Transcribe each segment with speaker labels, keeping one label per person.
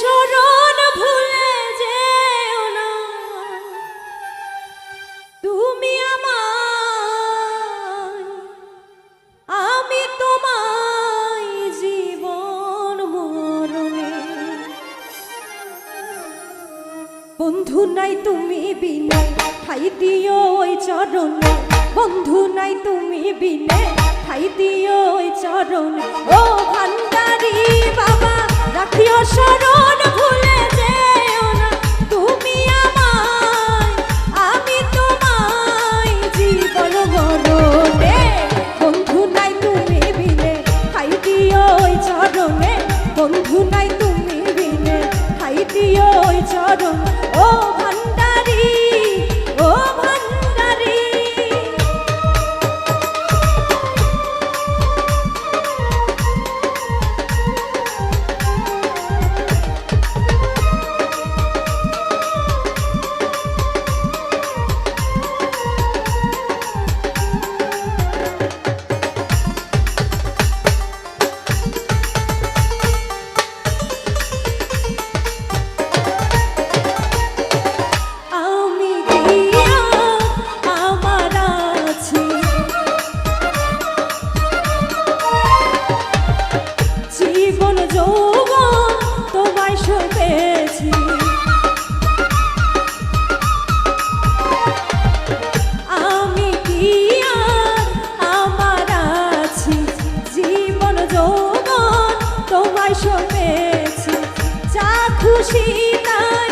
Speaker 1: শরণ ভুলে যেও না। তুমি আমি বন্ধু নাই তুমি বিনে ঠাই দিও ওই চরণে। বন্ধু নাই তুমি বিনে ঠাই দিও ওই চরণে। ও ভান্ডারি রাখিও শরণ ভুলে का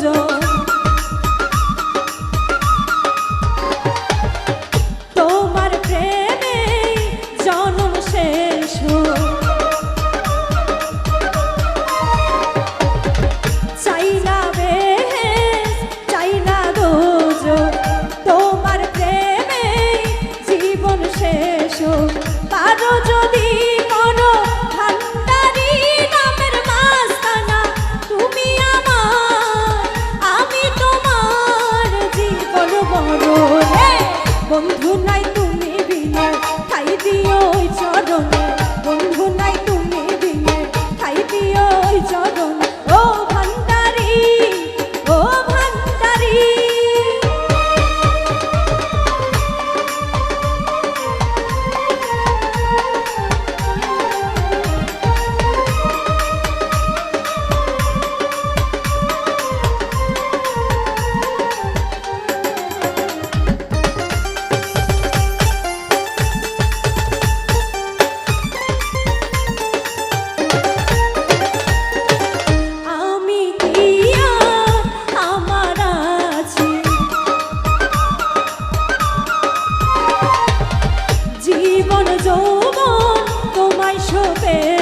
Speaker 1: সজল বন্ধু নাই তুমি বিনে খাই দিও চরণে। বন্ধু নাই তুমি বিনে খাই দিও চরণ। ও ভান শোভে